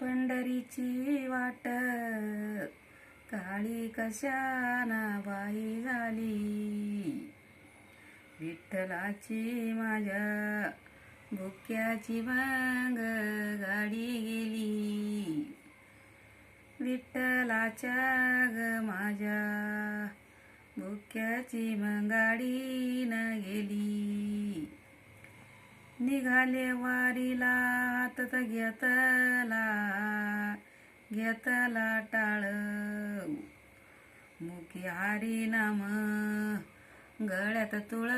पंढरीची वाट. काळी कशाना बाई झाली. विठ्ठलाची माझ्या भुक्याची भांग गाडी गेली. विठ्ठलाच्या ग माझ्या भुक्याची मग गाडी न गेली. निघाले वारीला हातात घेतला घेतला टाळ. मुखी हारी नाम गळ्यात तुळ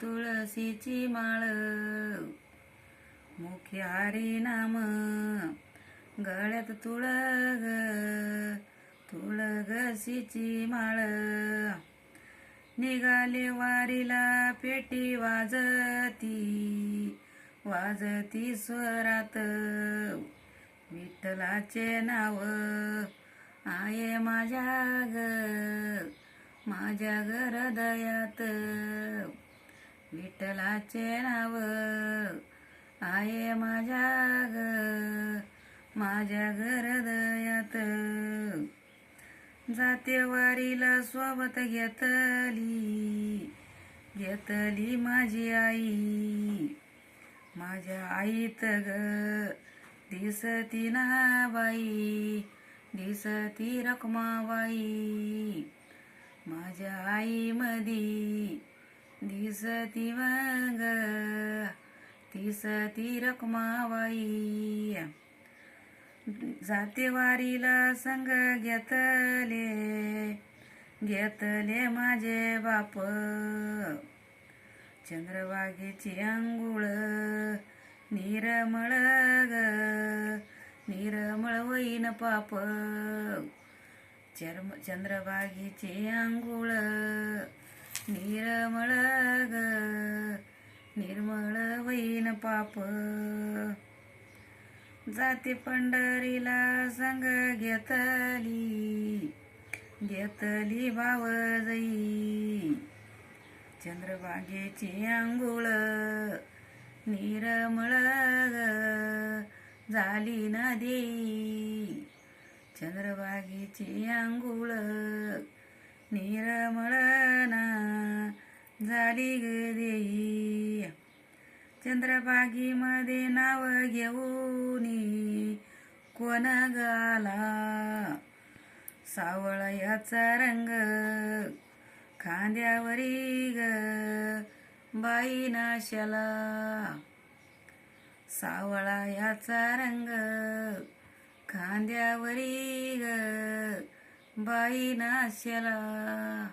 तुळशीची माळ. मुखी हारी नाम गळ्यात तुळ तुळगशीची माळ. निघाले वारीला पेटी वाजती. वाजती स्वरात. विठ्ठलाचे नाव आहे माझ्या ग. माझ्या ग हृदयात. विठ्ठलाचे नाव आहे माझ्या ग. माझ्या ग हृदयात. जाते वारीला सोबत घेतली घेतली माझी आई. माझ्या आईत ग दिसती ना बाई दिसती रकमाबाई माझ्या आई मधी दिसती मग दिसती रकमाबाई जातेवारीला संग घेतले घेतले माझे बाप. चंद्रबागेची अंघोळ निरमळ ग निरमळ वैन पाप. चर्म चंद्रबागेची अंघोळ निरमळ ग निर्मळ वैन पाप. जाते पंढरीला संग घेतली घेतली भावजई चंद्रबागेची आंघोळ निरमळ ग झाली ना देई चंद्रबागेची आंघोळ निरमळ ना झाली ग देई. चंद्रबागीमध्ये नाव घेऊन कोण गाला? सावळयाचा रंग खांद्यावरी ग. बाई नाशाला. सावळायाचा रंग खांद्यावरी ग. बाई नाशाला.